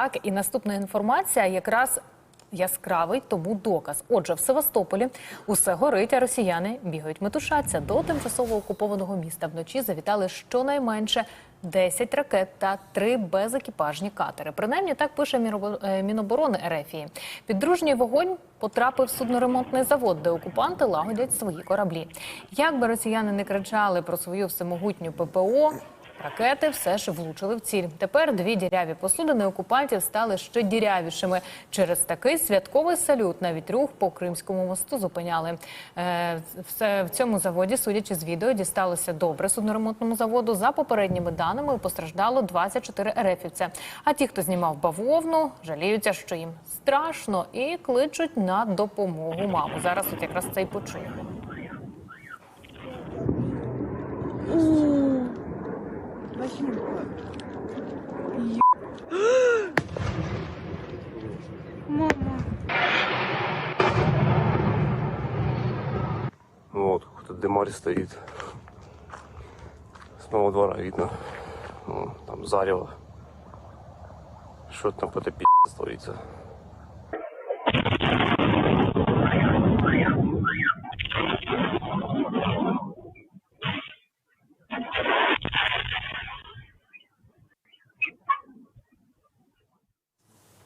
Так, і наступна інформація якраз яскравий тому доказ. Отже, в Севастополі усе горить, а росіяни бігають метушаться. До тимчасово окупованого міста вночі завітали щонайменше 10 ракет та 3 безекіпажні катери. Принаймні так пише е, Міноборони Ерефії. Під дружній вогонь потрапив судноремонтний завод, де окупанти лагодять свої кораблі. Як би росіяни не кричали про свою всемогутню ППО, Ракети все ж влучили в ціль. Тепер дві діряві посудини окупантів стали ще дірявішими. Через такий святковий салют навіть рух по Кримському мосту зупиняли. Е, все в цьому заводі, судячи з відео, дісталося добре судноремонтному заводу. За попередніми даними постраждало 24 ерефівця. А ті, хто знімав бавовну, жаліються, що їм страшно і кличуть на допомогу маму. Зараз от якраз це й почуємо. Вот, какой-то демарь стоит. С нового двора видно. Там зарево. Что там какой-то пи*** творится.